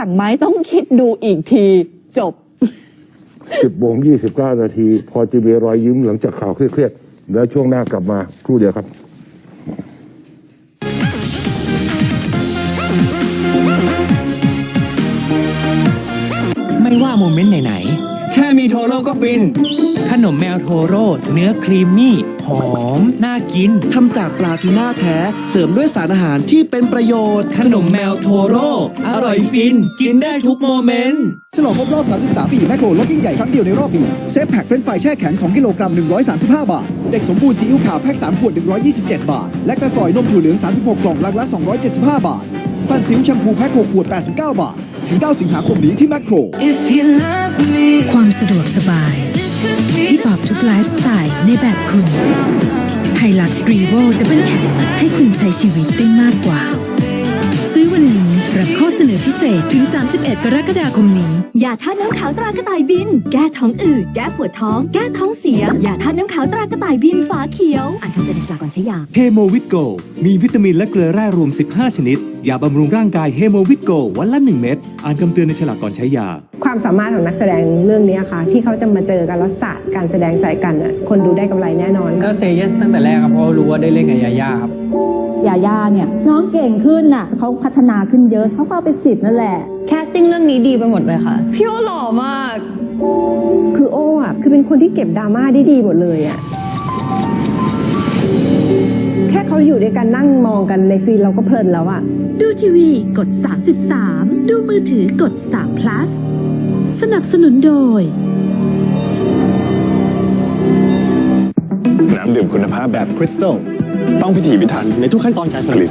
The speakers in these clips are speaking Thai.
สั่งไหมต้องคิดดูอีกทีจบ10โมง29นาที พอจะมีรอยยิ้มหลังจากข่าวเครียดๆแล้วช่วงหน้ากลับมาครู่เดียวครับ ไม่ว่าโมเมนต์ไหนแค่ มีโทโร่ก็ฟินๆขนมแมวโทโร่เนื้อครีมมี่ หอม น่ากิน ทำจากปลาทูน่าแท้ เสริมด้วยสารอาหารที่เป็นประโยชน์ ขนมแมวโทโร่ อร่อยฟิน กินได้ทุกโมเมนต์ ฉลองครบรอบ 33 ปีแมคโครลดยิ่งใหญ่ครั้งเดียวในรอบปี เซฟแพ็คเฟรนช์ฟรายแช่แข็ง 2 กิโลกรัม 135 บาท เด็กสมบูรณ์ซีอิ๊วขาวแพ็ค 3 ขวด 127 บาท และกระสอยนมถั่วเหลือง 36 กล่องลังละ 275 บาท สันซิลแชมพูแพ็ค 6 ขวด 89 บาท ถึง 9 สิงหาคมนี้ที่แมคโคร If you love me, ความสะดวกสบาย this could be ที่ตอบทุกไลฟ์สไตล์ในแบบคุณไฮลักซ์รีโวดับเบิลแคให้คุณใช้ชีวิตได้มากกว่า ซื้อวันนี้รับข้อเสนอพิเศษถึง 31 กรกฎาคมนี้ยาท่าตุน้ำขาวตรากระต่ายบิน แก้ท้องอืดแก้ปวดท้อง แก้ท้องเสียยาท่าตุน้ำขาวตรากระต่ายบินฝาเขียวอ่านคำเตือนในฉลากก่อนใช้ยาเฮโมวิตโกมีวิตามินและเกลือแร่รวม 15 ชนิดยาบำรุงร่างกายเฮโมวิตโกวันละ 1 เม็ดอ่านคำเตือนในฉลากก่อนใช้ยา ความสามารถของนักแสดงเรื่องนี้ค่ะ ที่เขาจะมาเจอกันแล้วศาสตร์การแสดงใส่กันน่ะคนดูได้กำไรแน่นอนก็เซเยสตั้งแต่แรกครับเพราะรู้ว่าได้เล่นกับยาย่าครับยาย่าเนี่ยน้องเก่งขึ้นน่ะเขาพัฒนาขึ้นเยอะเขาก็เอาไปสิทธิ์นั่นแหละแคสติ้งเรื่องนี้ดีไปหมดเลยค่ะพี่โอหล่อมาก คือโอ้อะคือเป็นคนที่เก็บดราม่าได้ดีหมดเลยอะ แค่เขาอยู่ด้วยกันนั่งมองกันในซีนเราก็เพลินแล้วอะดูทีวีกด 33 ดูมือถือกด3 plus สนับสนุนโดย น้ำดื่มคุณภาพแบบคริสตัลต้องพิถีพิถันในทุกขั้นตอนการผลิต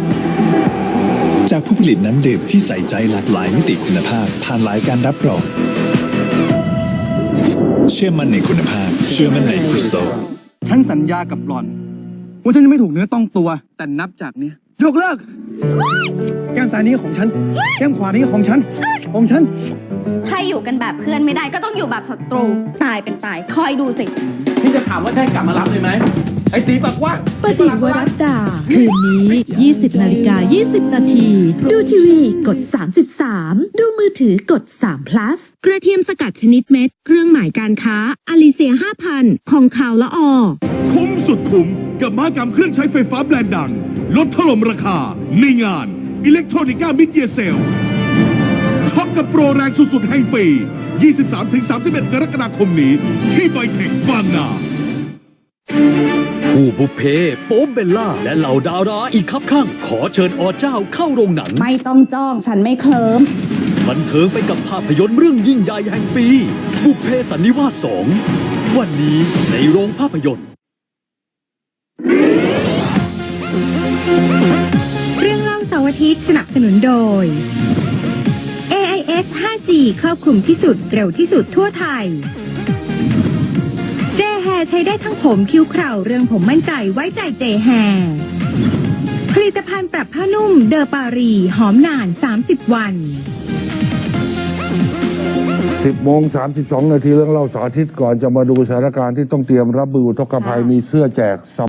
จากผู้ผลิตน้ำดื่มที่ใส่ใจหลากหลายมิติคุณภาพผ่านหลายการรับรอง เชื่อมั่นในคุณภาพ เชื่อมั่นในคริสตัลฉันสัญญากับหลอน ว่าฉันจะไม่ถูกเนื้อต้องตัว แต่นับจากเนี้ยยกเลิก แก้มซ้ายนี้ของฉัน แก้มขวานี้ของฉัน ของฉัน ใครอยู่กันแบบเพื่อนไม่ได้ก็ต้องอยู่แบบศัตรู ตายเป็นตาย คอยดูสิ พี่จะถามว่าได้กลับมารับเลยไหม ไอ้ตีปากกว่าปฏิวรัตดา คืนนี้ 20 นาฬิกา 20 นาที ดูทีวี กด 33 ดูมือถือกด3 plus กระเทียมสกัดชนิดเม็ด เครื่องหมายการค้า อลิเซีย 5,000 ของข่าวละออ คุ้มสุดคุ้ม กับมหกรรมเครื่องใช้ไฟฟ้าแบรนด์ดัง ลดถล่มราคา ในงานอิเล็กทรอนิก้ามิดเยเซลช็อปกับโปรแรงสุดๆแห่งปี 23-31 กรกฎาคมนี้ ที่ไบเทคบางนาผู้บุพเพโป๊บเบลล่า และเหล่าดาราอีกครับข้าง ขอเชิญอเจ้าเข้าโรงหนัง ไม่ต้องจ้องฉันไม่เคลิ้มบันเทิงไปกับภาพยนตร์เรื่องยิ่งใหญ่แห่งปี บุพเพสันนิวาสสองวันนี้ในโรงภาพยนตร์ เรื่องเล่าเสาร์อาทิตย์สนับสนุนโดย AIS 5G ครอบคลุมที่สุดเร็วที่สุดทั่วไทย เจแฮใช้ได้ทั้งผมคิ้วเคราเรื่องผมมั่นใจไว้ใจเจแฮผลิตภัณฑ์ปรับผ้านุ่มเดอปารี หอมนาน 30 วัน 10โมง32 นาทีเรื่องเล่าสาร์อาทิตก่อนจะมาดูสถานการณ์ที่ต้องเตรียมรับมืออุทกภัยมีเสื้อแจก